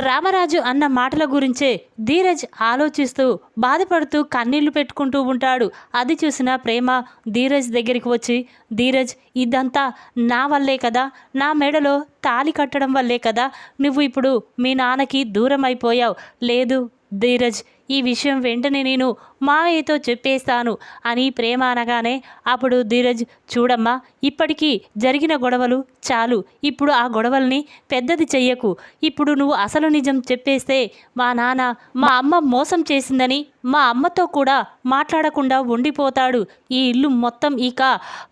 రామరాజు అన్న మాటల గురించే ధీరజ్ ఆలోచిస్తూ బాధపడుతూ కన్నీళ్ళు పెట్టుకుంటూ ఉంటాడు. అది చూసిన ప్రేమ ధీరజ్ దగ్గరికి వచ్చి ధీరజ్ ఇదంతా నా వల్లే కదా? నా మెడలో తాళి కట్టడం వల్లే కదా? నువ్వు ఇప్పుడు మీ నాన్నకి దూరం అయిపోయావు లేదు ధీరజ్ ఈ విషయం వెంటనే నేను మావయ్యతో చెప్పేస్తాను అని ప్రేమ అనగానే అప్పుడు ధీరజ్ చూడమ్మా ఇప్పటికీ జరిగిన గొడవలు చాలు. ఇప్పుడు ఆ గొడవల్ని పెద్దది చెయ్యకు. ఇప్పుడు నువ్వు అసలు నిజం చెప్పేస్తే మా నాన్న మా అమ్మ మోసం చేసిందని మా అమ్మతో కూడా మాట్లాడకుండా ఉండిపోతాడు. ఈ ఇల్లు మొత్తం ఇక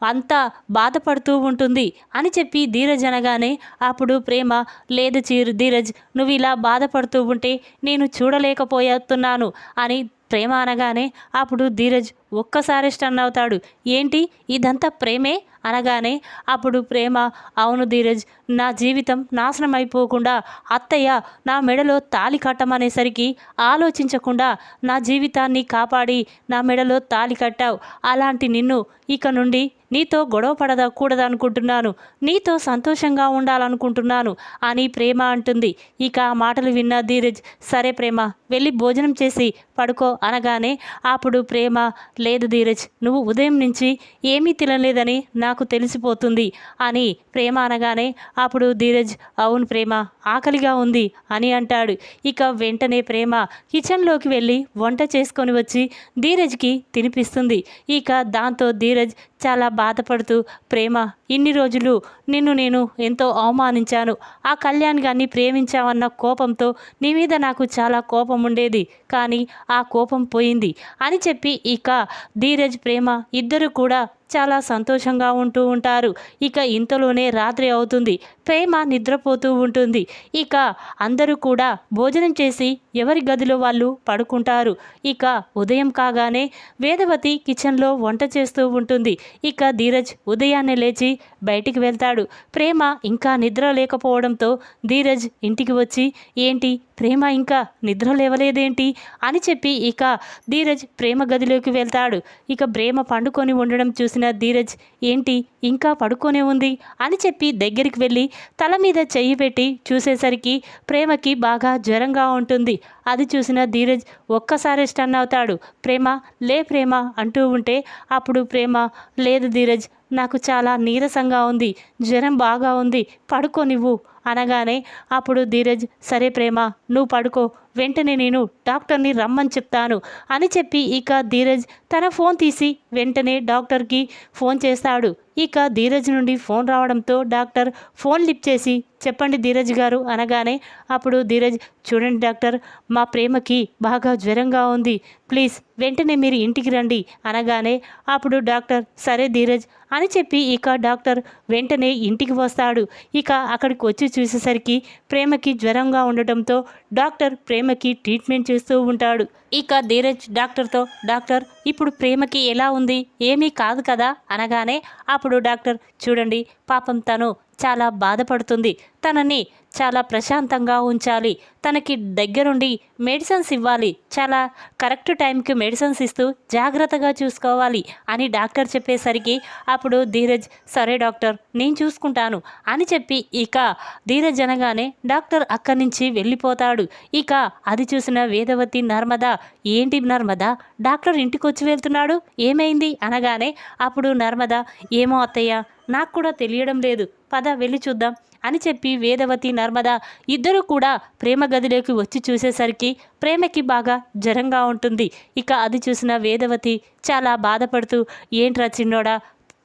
అంతా బాధపడుతూ ఉంటుంది అని చెప్పి ధీరజ్ అనగానే అప్పుడు ప్రేమ లేదు చీరు ధీరజ్ నువ్వు ఇలా బాధపడుతూ ఉంటే నేను చూడలేకపోతున్నాను అని ప్రేమ అనగానే అప్పుడు ధీరజ్ ఒక్కసారి స్టన్ అవుతాడు. ఏంటి? ఇదంతా ప్రేమే? అనగానే అప్పుడు ప్రేమ అవును ధీరజ్ నా జీవితం నాశనం అయిపోకుండా అత్తయ్య నా మెడలో తాలి కట్టమనేసరికి ఆలోచించకుండా నా జీవితాన్ని కాపాడి నా మెడలో తాలి కట్టావు. అలాంటి నిన్ను ఇక నుండి నీతో గొడవ పడదకూడదనుకుంటున్నాను నీతో సంతోషంగా ఉండాలనుకుంటున్నాను అని ప్రేమ అంటుంది. ఇక ఆ మాటలు విన్న ధీరజ్ సరే ప్రేమ వెళ్ళి భోజనం చేసి పడుకో అనగానే అప్పుడు ప్రేమ లేదు ధీరజ్ నువ్వు ఉదయం నుంచి ఏమీ తినలేదని నాకు తెలిసిపోతుంది అని ప్రేమ అనగానే అప్పుడు ధీరజ్ అవును ప్రేమ ఆకలిగా ఉంది అని అంటాడు. ఇక వెంటనే ప్రేమ కిచెన్లోకి వెళ్ళి వంట చేసుకొని వచ్చి ధీరజ్కి తినిపిస్తుంది. ఇక దాంతో ధీరజ్ చాలా బాధపడుతూ ప్రేమ ఇన్ని రోజులు నిన్ను నేను ఎంతో అవమానించాను. ఆ కళ్యాణ్ గారిని ప్రేమించావన్న కోపంతో నీ మీద నాకు చాలా కోపం ఉండేది. కానీ ఆ కోపం పోయింది అని చెప్పి ఇక ధీరజ్ ప్రేమ ఇద్దరు కూడా చాలా సంతోషంగా ఉంటూ ఉంటారు. ఇక ఇంతలోనే రాత్రి అవుతుంది. ప్రేమ నిద్రపోతూ ఉంటుంది. ఇక అందరూ కూడా భోజనం చేసి ఎవరి గదిలో వాళ్ళు పడుకుంటారు. ఇక ఉదయం కాగానే వేదవతి కిచెన్లో వంట చేస్తూ ఉంటుంది. ఇక ధీరజ్ ఉదయాన్నే లేచి బయటికి వెళ్తాడు. ప్రేమ ఇంకా నిద్ర లేకపోవడంతో ధీరజ్ ఇంటికి వచ్చి ఏంటి ప్రేమ ఇంకా నిద్ర లేవలేదేంటి? అని చెప్పి ఇక ధీరజ్ ప్రేమ గదిలోకి వెళ్తాడు. ఇక ప్రేమ పండుకొని ఉండడం చూసిన ధీరజ్ ఏంటి ఇంకా పడుకొనే ఉంది? అని చెప్పి దగ్గరికి వెళ్ళి తల మీద చెయ్యి పెట్టి చూసేసరికి ప్రేమకి బాగా జ్వరంగా ఉంటుంది. అది చూసిన ధీరజ్ ఒక్కసారి స్టన్ అవుతాడు. ప్రేమ లే ప్రేమ అంటూ ఉంటే అప్పుడు ప్రేమ లేదు ధీరజ్ నాకు చాలా నీరసంగా ఉంది. జ్వరం బాగా ఉంది. పడుకో నువ్వు అనగానే అప్పుడు ధీరజ్ సరే ప్రేమ నువ్వు పడుకో వెంటనే నేను డాక్టర్ని రమ్మని చెప్తాను అని చెప్పి ఇక ధీరజ్ తన ఫోన్ తీసి వెంటనే డాక్టర్కి ఫోన్ చేస్తాడు. ఇక ధీరజ్ నుండి ఫోన్ రావడంతో డాక్టర్ ఫోన్ లిప్ చేసి చెప్పండి ధీరజ్ గారు అనగానే అప్పుడు ధీరజ్ చూడండి డాక్టర్ మా ప్రేమకి బాగా జ్వరంగా ఉంది. ప్లీజ్ వెంటనే మీరు ఇంటికి రండి అనగానే అప్పుడు డాక్టర్ సరే ధీరజ్ అని చెప్పి ఇక డాక్టర్ వెంటనే ఇంటికి వస్తాడు. ఇక అక్కడికి వచ్చి చూసేసరికి ప్రేమకి జ్వరంగా ఉండటంతో డాక్టర్ ప్రేమ ప్రేమకి ట్రీట్మెంట్ చేస్తూ ఉంటాడు. ఇక ధీరజ్ డాక్టర్తో డాక్టర్ ఇప్పుడు ప్రేమకి ఎలా ఉంది? ఏమీ కాదు కదా? అనగానే అప్పుడు డాక్టర్ చూడండి పాపం తను చాలా బాధపడుతుంది. తనని చాలా ప్రశాంతంగా ఉంచాలి. తనకి దగ్గరుండి మెడిసిన్స్ ఇవ్వాలి. చాలా కరెక్ట్ టైంకి మెడిసిన్స్ ఇస్తూ జాగ్రత్తగా చూసుకోవాలి అని డాక్టర్ చెప్పేసరికి అప్పుడు ధీరజ్ సరే డాక్టర్ నేను చూసుకుంటాను అని చెప్పి ఇక ధీరజ్ అనగానే డాక్టర్ అక్కడి నుంచి వెళ్ళిపోతాడు. ఇక అది చూసిన వేదవతి నర్మద ఏంటి నర్మద డాక్టర్ ఇంటికి వచ్చి వెళ్తున్నాడు? ఏమైంది? అనగానే అప్పుడు నర్మద ఏమో అత్తయ్య నాకు కూడా తెలియడం లేదు. పద వెళ్ళి చూద్దాం అని చెప్పి వేదవతి నర్మద ఇద్దరు కూడా ప్రేమ గదిలోకి వచ్చి చూసేసరికి ప్రేమకి బాగా జ్వరంగా ఉంటుంది. ఇక అది చూసిన వేదవతి చాలా బాధపడుతూ ఏంట్రా చిన్నోడా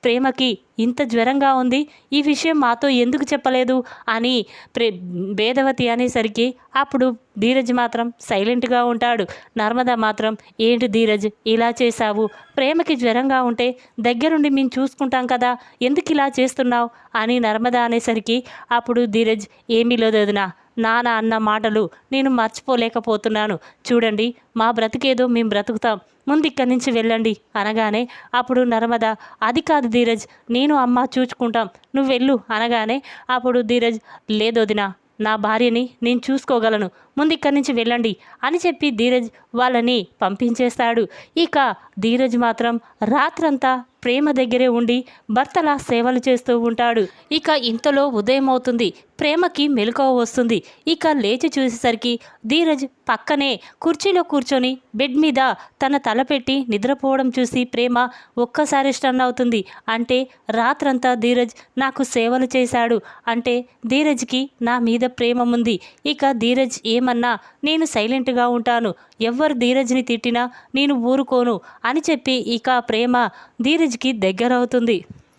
ప్రేమకి ఇంత జ్వరంగా ఉంది ఈ విషయం మాతో ఎందుకు చెప్పలేదు? అని ప్రే భేదవతి అనేసరికి అప్పుడు ధీరజ్ మాత్రం సైలెంట్గా ఉంటాడు. నర్మద మాత్రం ఏంటి ధీరజ్ ఇలా చేశావు? ప్రేమకి జ్వరంగా ఉంటే దగ్గరుండి మేము చూసుకుంటాం కదా ఎందుకు ఇలా చేస్తున్నావు? అని నర్మద అనేసరికి అప్పుడు ధీరజ్ ఏమీ లేదు వదినా నాన్న అన్న మాటలు నేను మర్చిపోలేకపోతున్నాను. చూడండి మా బ్రతికేదో మేము బ్రతుకుతాం. ముందు ఇక్కడి నుంచి వెళ్ళండి అనగానే అప్పుడు నర్మద అది కాదు ధీరజ్ నేను అమ్మ చూచుకుంటాం. నువ్వు వెళ్ళు అనగానే అప్పుడు ధీరజ్ లేదోదినా నా భార్యని నేను చూసుకోగలను. ముందు ఇక్కడి నుంచి వెళ్ళండి అని చెప్పి ధీరజ్ వాళ్ళని పంపించేస్తాడు. ఇక ధీరజ్ మాత్రం రాత్రంతా ప్రేమ దగ్గరే ఉండి భర్తలా సేవలు చేస్తూ ఉంటాడు. ఇక ఇంతలో ఉదయం అవుతుంది. ప్రేమకి మెలకువ వస్తుంది. ఇక లేచి చూసేసరికి ధీరజ్ పక్కనే కుర్చీలో కూర్చొని బెడ్ మీద తన తల పెట్టి నిద్రపోవడం చూసి ప్రేమ ఒక్కసారి స్టన్ అవుతుంది. అంటే రాత్రంతా ధీరజ్ నాకు సేవలు చేశాడు. అంటే ధీరజ్కి నా మీద ప్రేమ ఉంది. ఇక ధీరజ్ ఏ ఏమన్నా నేను సైలెంట్గా ఉంటాను. ఎవ్వరు ధీరజ్ని తిట్టినా నేను ఊరుకోను అని చెప్పి ఇక ప్రేమ ధీరజ్కి దగ్గరవుతుంది.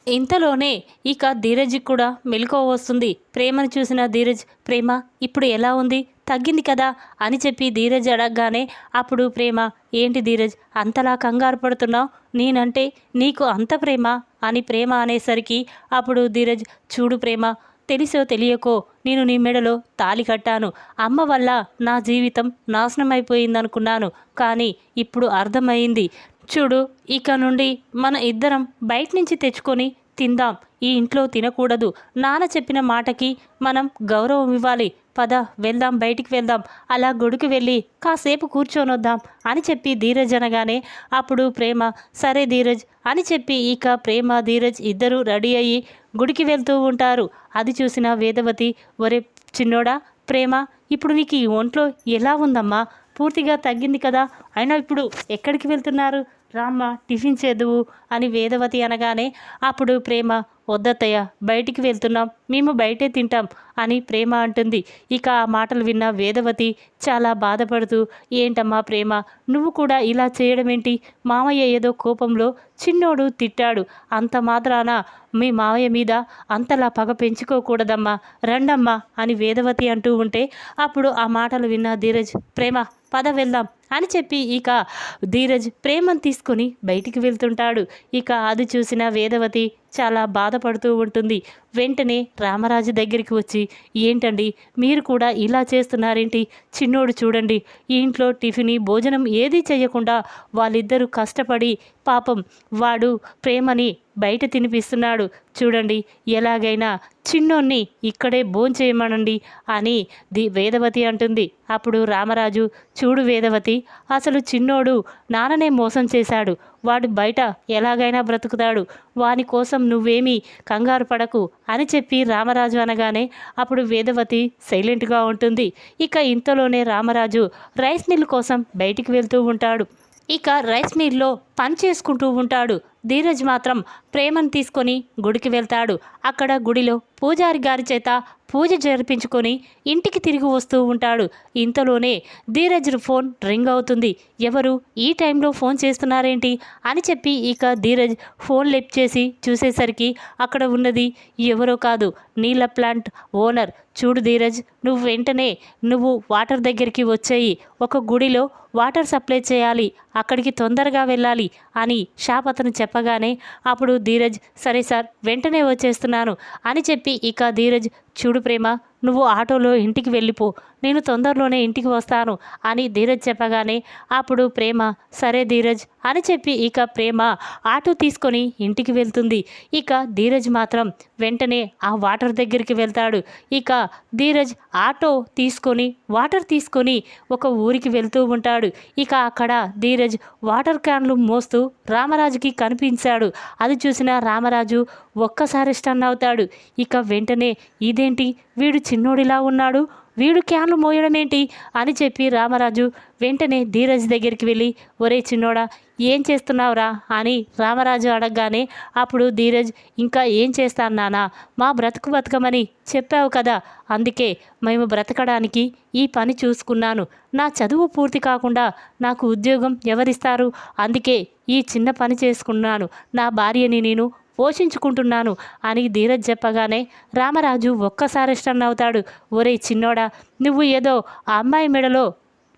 ఇంతలోనే ఇక ధీరజ్కి కూడా మెలకువ వస్తుంది. ప్రేమను చూసిన ధీరజ్ ప్రేమ ఇప్పుడు ఎలా ఉంది? తగ్గింది కదా? అని చెప్పి ధీరజ్ అడగగానే అప్పుడు ప్రేమ ఏంటి ధీరజ్ అంతలా కంగారు పడుతున్నావు? నేనంటే నీకు అంత ప్రేమ? అని ప్రేమ అనేసరికి అప్పుడు ధీరజ్ చూడు ప్రేమ తెలిసో తెలియకో నేను నీ మెడలో తాలి కట్టాను. అమ్మ వల్ల నా జీవితం నాశనం అయిపోయిందనుకున్నాను కానీ ఇప్పుడు అర్థమైంది. చూడు ఇక నుండి మన ఇద్దరం బయట నుంచి తెచ్చుకొని తిందాం. ఈ ఇంట్లో తినకూడదు. నాన్న చెప్పిన మాటకి మనం గౌరవం ఇవ్వాలి. పద వెళ్దాం బయటికి వెళ్దాం. అలా గుడికి వెళ్ళి కాసేపు కూర్చొనొద్దాం అని చెప్పి ధీరజ్ అనగానే అప్పుడు ప్రేమ సరే ధీరజ్ అని చెప్పి ఇక ప్రేమ ధీరజ్ ఇద్దరూ రెడీ అయ్యి గుడికి వెళ్తూ ఉంటారు. అది చూసిన వేదవతి ఒరే చిన్నోడా ప్రేమ ఇప్పుడు నీకు ఈ ఒంట్లో ఎలా ఉందమ్మా? పూర్తిగా తగ్గింది కదా. అయినా ఇప్పుడు ఎక్కడికి వెళ్తున్నారు? రామ్మ టిఫిన్ చేదువు అని వేదవతి అనగానే అప్పుడు ప్రేమ వద్దత్తయ్య బయటికి వెళ్తున్నాం మేము బయటే తింటాం అని ప్రేమ అంటుంది. ఇక ఆ మాటలు విన్న వేదవతి చాలా బాధపడుతూ ఏంటమ్మా ప్రేమ నువ్వు కూడా ఇలా చేయడం ఏంటి మామయ్య ఏదో కోపంలో చిన్నోడు తిట్టాడు అంత మాత్రాన మీ మామయ్య మీద అంతలా పగ పెంచుకోకూడదమ్మా రండమ్మా అని వేదవతి అంటూ ఉంటే అప్పుడు ఆ మాటలు విన్న ధీరజ్ ప్రేమ పద వెళ్దాం అని చెప్పి ఇక ధీరజ్ ప్రేమను తీసుకొని బయటికి వెళ్తుంటాడు. ఇక అది చూసిన వేదవతి చాలా బాధపడుతూ ఉంటుంది. వెంటనే రామరాజు దగ్గరికి వచ్చి ఏంటండి మీరు కూడా ఇలా చేస్తున్నారేంటి? చిన్నోడు చూడండి. ఈ ఇంట్లో టిఫిన్ భోజనం ఏదీ చేయకుండా వాళ్ళిద్దరూ కష్టపడి పాపం వాడు ప్రేమని బయట తినిపిస్తున్నాడు. చూడండి ఎలాగైనా చిన్నోన్ని ఇక్కడే భోంచేయమనండి అని ది వేదవతి అంటుంది. అప్పుడు రామరాజు చూడు వేదవతి అసలు చిన్నోడు నాన్ననే మోసం చేశాడు. వాడు బయట ఎలాగైనా బ్రతుకుతాడు. వాని కోసం నువ్వేమీ కంగారు పడకు అని చెప్పి రామరాజు అనగానే అప్పుడు వేదవతి సైలెంట్గా ఉంటుంది. ఇక ఇంతలోనే రామరాజు రైస్ మిల్ కోసం బయటికి వెళ్తూ ఉంటాడు. ఇక రైస్ మిల్లో పని చేసుకుంటూ ఉంటాడు. ధీరజ్ మాత్రం ప్రేమను తీసుకొని గుడికి వెళ్తాడు. అక్కడ గుడిలో పూజారి గారి చేత పూజ జరిపించుకొని ఇంటికి తిరిగి వస్తూ ఉంటాడు. ఇంతలోనే ధీరజ్ను ఫోన్ రింగ్ అవుతుంది. ఎవరు? ఈ టైంలో ఫోన్ చేస్తున్నారేంటి? అని చెప్పి ఇక ధీరజ్ ఫోన్ లిఫ్ట్ చేసి చూసేసరికి అక్కడ ఉన్నది ఎవరో కాదు నీళ్ళ ప్లాంట్ ఓనర్. చూడు ధీరజ్ నువ్వు వెంటనే నువ్వు వాటర్ దగ్గరికి వచ్చేయి. ఒక గుడిలో వాటర్ సప్లై చేయాలి. అక్కడికి తొందరగా వెళ్ళాలి అని షాప్ అతను చెప్పగానే అప్పుడు ధీరజ్ సరే సార్ వెంటనే వచ్చేస్తున్నాను అని చెప్పి ఇక ధీరజ్ చూడు ప్రేమ నువ్వు ఆటోలో ఇంటికి వెళ్ళిపో నేను తొందరలోనే ఇంటికి వస్తాను అని ధీరజ్ చెప్పగానే అప్పుడు ప్రేమ సరే ధీరజ్ అని చెప్పి ఇక ప్రేమ ఆటో తీసుకొని ఇంటికి వెళ్తుంది. ఇక ధీరజ్ మాత్రం వెంటనే ఆ వాటర్ దగ్గరికి వెళ్తాడు. ఇక ధీరజ్ ఆటో తీసుకొని వాటర్ తీసుకొని ఒక ఊరికి వెళ్తూ ఉంటాడు. ఇక అక్కడ ధీరజ్ వాటర్ క్యాన్లు మోస్తూ రామరాజుకి కనిపించాడు. అది చూసిన రామరాజు ఒక్కసారి స్టన్ అవుతాడు. ఇక వెంటనే ఇదేంటి వీడు చిన్నోడిలా ఉన్నాడు. వీడు క్యాన్లు మోయడం ఏంటి అని చెప్పి రామరాజు వెంటనే ధీరజ్ దగ్గరికి వెళ్ళి ఒరే చిన్నోడా ఏం చేస్తున్నావురా? అని రామరాజు అడగగానే అప్పుడు ధీరజ్ ఇంకా ఏం చేస్తాను నానా? మా బ్రతుకు బతకమని చెప్పావు కదా. అందుకే మేము బ్రతకడానికి ఈ పని చూసుకున్నాను. నా చదువు పూర్తి కాకుండా నాకు ఉద్యోగం ఎవరిస్తారు? అందుకే ఈ చిన్న పని చేసుకున్నాను. నా భార్యని నేను పోషించుకుంటున్నాను అని ధీరజ్ చెప్పగానే రామరాజు ఒక్కసారి స్టన్ అవుతాడు ఒరే చిన్నోడా నువ్వు ఏదో ఆ అమ్మాయి మెడలో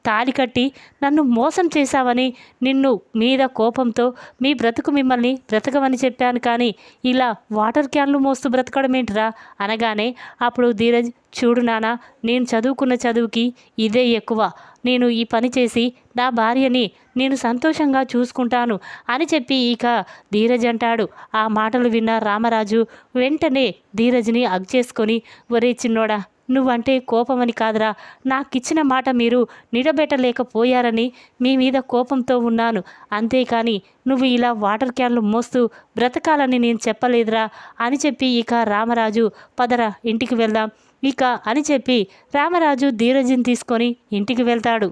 తాలి కట్టి నన్ను మోసం చేశావని నిన్ను మీద కోపంతో మీ బ్రతుకు మిమ్మల్ని బ్రతకమని చెప్పాను కానీ ఇలా వాటర్ క్యాన్లు మోస్తూ బ్రతకడం ఏంటిరా? అనగానే అప్పుడు ధీరజ్ చూడు నాన్న నేను చదువుకున్న చదువుకి ఇదే ఎక్కువ. నేను ఈ పని చేసి నా భార్యని నేను సంతోషంగా చూసుకుంటాను అని చెప్పి ఇక ధీరజ్ అంటాడు. ఆ మాటలు విన్న రామరాజు వెంటనే ధీరజ్ని అగ్ చేసుకొని ఒరే చిన్నోడా నువ్వంటే కోపమని కాదురా. నాకిచ్చిన మాట మీరు నిలబెట్టలేకపోయారని మీ మీద కోపంతో ఉన్నాను. అంతేకాని నువ్వు ఇలా వాటర్ క్యాన్లు మోస్తూ బ్రతకాలని నేను చెప్పలేదురా అని చెప్పి ఇక రామరాజు పదరా ఇంటికి వెళ్దాం. ఇక అని చెప్పి రామరాజు ధీరజిని తీసుకొని ఇంటికి వెళ్తాడు.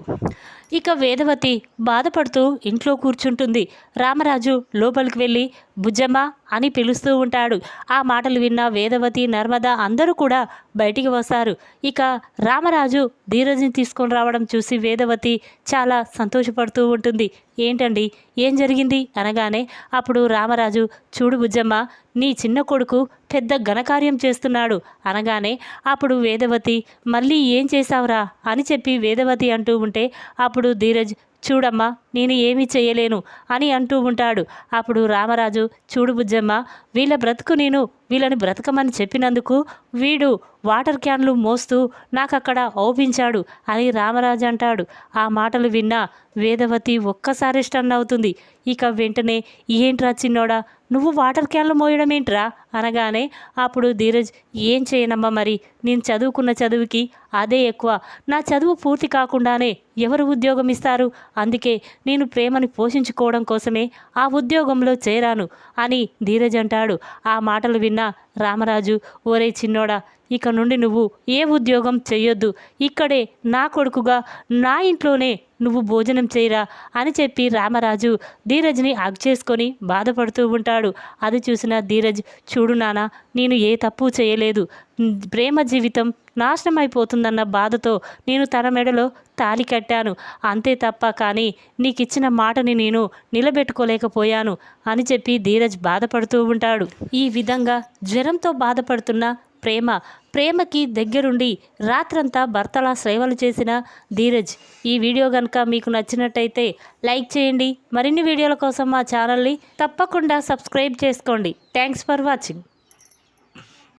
ఇక వేదవతి బాధపడుతూ ఇంట్లో కూర్చుంటుంది. రామరాజు లోపలికి వెళ్ళి బుజ్జమ్మ అని పిలుస్తూ ఉంటాడు. ఆ మాటలు విన్న వేదవతి నర్మద అందరూ కూడా బయటికి వస్తారు. ఇక రామరాజు ధీరజ్ని తీసుకొని రావడం చూసి వేదవతి చాలా సంతోషపడుతూ ఉంటుంది. ఏంటండి? ఏం జరిగింది? అనగానే అప్పుడు రామరాజు చూడు బుజ్జమ్మ నీ చిన్న కొడుకు పెద్ద ఘనకార్యం చేస్తున్నాడు. అనగానే అప్పుడు వేదవతి మళ్ళీ ఏం చేశావురా? అని చెప్పి వేదవతి అంటూ ఉంటే అప్పుడు ధీరజ్ చూడమ్మా నేను ఏమీ చేయలేను అని అంటూ ఉంటాడు. అప్పుడు రామరాజు చూడు బుజ్జమ్మ వీళ్ళ బ్రతుకు నేను వీళ్ళని బ్రతకమని చెప్పినందుకు వీడు వాటర్ క్యాన్లు మోస్తూ నాకు అక్కడ ఔపించాడు అని రామరాజు అంటాడు. ఆ మాటలు విన్న వేదవతి ఒక్కసారి స్టన్ అవుతుంది. ఇక వెంటనే ఏంట్రా చిన్నోడా నువ్వు వాటర్ క్యాన్లు మోయడం ఏంట్రా అనగానే అప్పుడు ధీరజ్ ఏం చేయనమ్మా మరి? నేను చదువుకున్న చదువుకి అదే ఎక్కువ. నా చదువు పూర్తి కాకుండానే ఎవరు ఉద్యోగం ఇస్తారు? అందుకే నేను ప్రేమని పోషించుకోవడం కోసమే ఆ ఉద్యోగంలో చేరాను అని ధీరజ్ అంటాడు. ఆ మాటలు విన్న రామరాజు ఓరే చిన్నోడా ఇక నుండి నువ్వు ఏ ఉద్యోగం చేయొద్దు ఇక్కడే నా కొడుకుగా నా ఇంట్లోనే నువ్వు భోజనం చేయరా అని చెప్పి రామరాజు ధీరజ్ని అగ్ చేసుకొని బాధపడుతూ ఉంటాడు. అది చూసిన ధీరజ్ చూడు నాన్న నేను ఏ తప్పు చేయలేదు. ప్రేమ జీవితం నాశనం అయిపోతుందన్న బాధతో నేను తన మెడలో తాలి కట్టాను. అంతే తప్ప కానీ నీకు ఇచ్చిన మాటని నేను నిలబెట్టుకోలేకపోయాను అని చెప్పి ధీరజ్ బాధపడుతూ ఉంటాడు. ఈ విధంగా జ్వరంతో బాధపడుతున్న ప్రేమ ప్రేమకి దగ్గరుండి రాత్రంతా భర్తలా సేవలు చేసిన ధీరజ్. ఈ వీడియో కనుక మీకు నచ్చినట్టయితే లైక్ చేయండి. మరిన్ని వీడియోల కోసం మా ఛానల్ని తప్పకుండా సబ్స్క్రైబ్ చేసుకోండి. Thanks for watching.